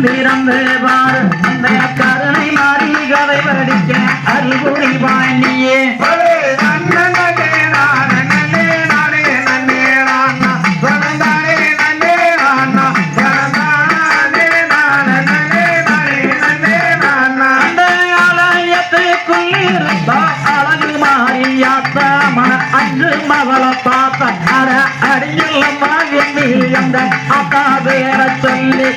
பிறந்து பார் அந்த கருணை மாறி கதை படிக்க அருள்புரி பாண்டியே. அழகு மாறியாத்தா மன அஞ்சு மகள பார்த்த அட அடியில் மகிழ்ந்து அந்த அக்கா பேர சொல்லி.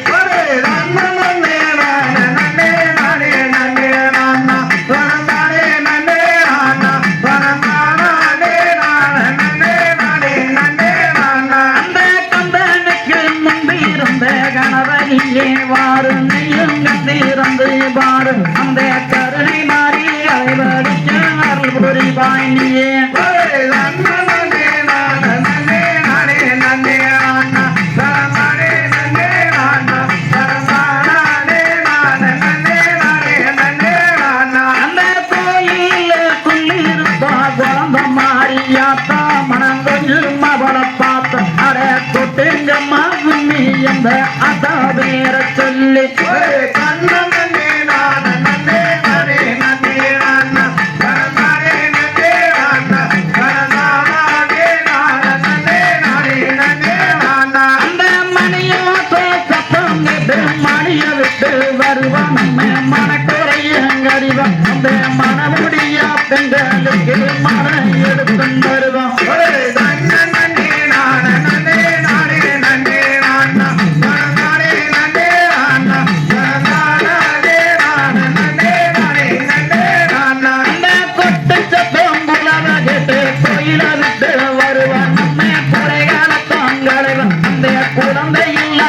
கணவனியே வாரு நீயும் கண்டிருந்து பாரு. அந்த கருணை மாறி அலைவடிக்க அருள் புரி பாண்டியே அந்த கோயிலுக்குள்ளிருப்பா குழந்த மாறியாத்தா. மனம் கொஞ்சம் அவளை பார்த்து அட தொட்டுங்கம்மா கும்மி என்ற அத்தா பேர சொல்லி விட்டு வருவான். நம்ம மனக்குறையங்கறிவன் அந்த மனமுடியா பெண்கள் என்ன